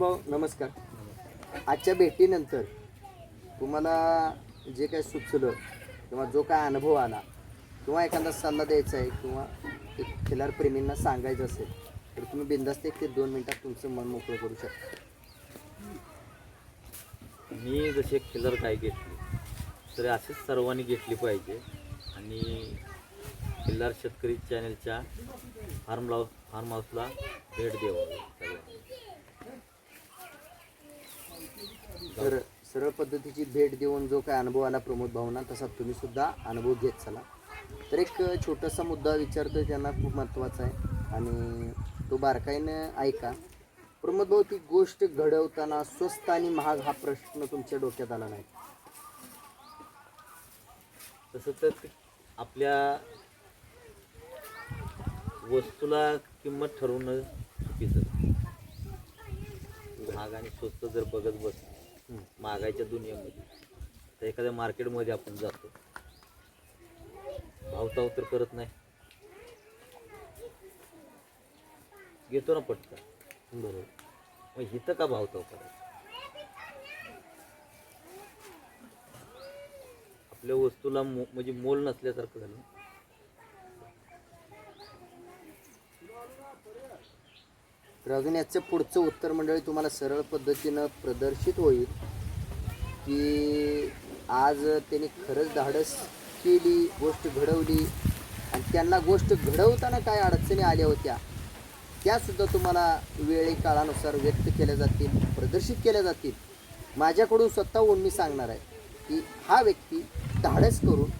भाऊ नमस्कार. आजच्या भेटीनंतर तुम्हाला जे काय सुचलं किंवा जो काय अनुभव आला किंवा एखादा सल्ला द्यायचा आहे किंवा एक खिलार प्रेमींना सांगायचं असेल तर तुम्ही बिंदास्त एक ते दोन मिनटात तुमचं मन मोकळं करू शकता. मी जसे खिलर काय घेतली तर असेच सर्वांनी घेतली पाहिजे. आणि खिल्लार शेतकरी चॅनलच्या फार्म लाव फार्म हाऊसला भेट द्यावं. तर सरळ पद्धतीची भेट देऊन जो काय अनुभव आला प्रमोद भाऊंना तसा तुम्ही सुद्धा अनुभव घेत चला. तर एक छोटासा मुद्दा विचारतोय त्यांना खूप महत्त्वाचा आहे. आणि तो बारकाईनं ऐका. प्रमोद भाऊ ती गोष्ट घडवताना स्वस्त आणि महाग हा प्रश्न तुमच्या डोक्यात आला नाही. तसं तर आपल्या वस्तूला किंमत ठरवणं चुकीचं महाग आणि स्वस्त जर बघत बस महागाईच्या दुनियेमध्ये. तर एखाद्या मार्केटमध्ये आपण जातो. भावताव तर करत नाही. घेतो ना पटकन. बरोबर. मग इथं का भावताव करायचं? आपल्या वस्तूला मो म्हणजे मोल नसल्यासारखं झालं. तर अजून याचं पुढचं उत्तर मंडळी तुम्हाला सरळ पद्धतीनं प्रदर्शित होईल की आज त्यांनी खरंच धाडस केली गोष्ट घडवली. आणि त्यांना गोष्ट घडवताना काय अडचणी आल्या होत्या त्यासुद्धा तुम्हाला वेळी काळानुसार व्यक्त केल्या जातील प्रदर्शित केल्या जातील. माझ्याकडून स्वतःहून मी सांगणार आहे की हा व्यक्ती धाडस करून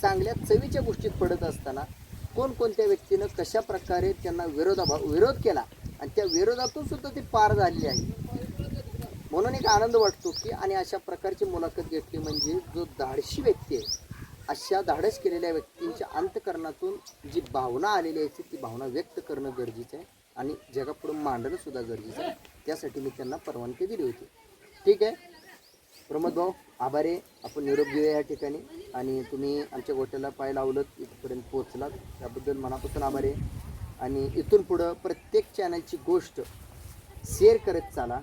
चांगल्या चवीच्या गोष्टीत पडत असताना कोणकोणत्या व्यक्तीनं कशा प्रकारे त्यांना विरोधाभा विरोध केला आणि त्या विरोधातून सुद्धा ती पार झालेली आहे. म्हणून एक आनंद वाटतो की आणि अशा प्रकारची मुलाखत घेतली म्हणजे जो धाडशी व्यक्ती आहे अशा धाडस केलेल्या व्यक्तींच्या अंतकरणातून जी भावना आलेली आहे ती भावना व्यक्त करणं गरजेचं आहे आणि जगापुढे मांडणं सुद्धा गरजेचं आहे. त्यासाठी मी त्यांना परवानगी दिली होती. ठीक आहे? प्रमोद भाऊ आभारे आहे. आपण निरोप घेऊया या ठिकाणी. आणि तुम्ही आमच्या गोट्याला पाय लावलं इथपर्यंत पोहोचलात. त्याबद्दल मनापासून आभार आहे. आणि इथून पुढं प्रत्येक चॅनलची गोष्ट शेअर करत चाला.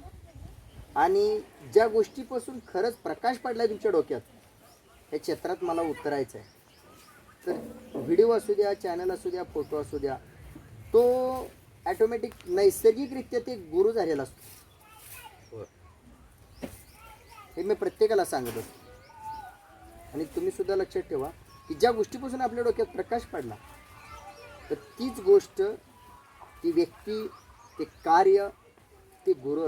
आणि ज्या गोष्टीपासून खरंच प्रकाश पडला तुमच्या डोक्यात या क्षेत्रात मला उतरायचं आहे तर व्हिडिओ असू द्या चॅनल असू द्या फोटो असू द्या तो ॲटोमॅटिक नैसर्गिकरित्या ते गुरु झालेला असतो. हे मी प्रत्येकाला सांगत. असतो आणि तुम्हीसुद्धा लक्षात ठेवा की ज्या गोष्टीपासून आपल्या डोक्यात प्रकाश पडला तर तीच गोष्ट ती व्यक्ती ते कार्य ते गुरु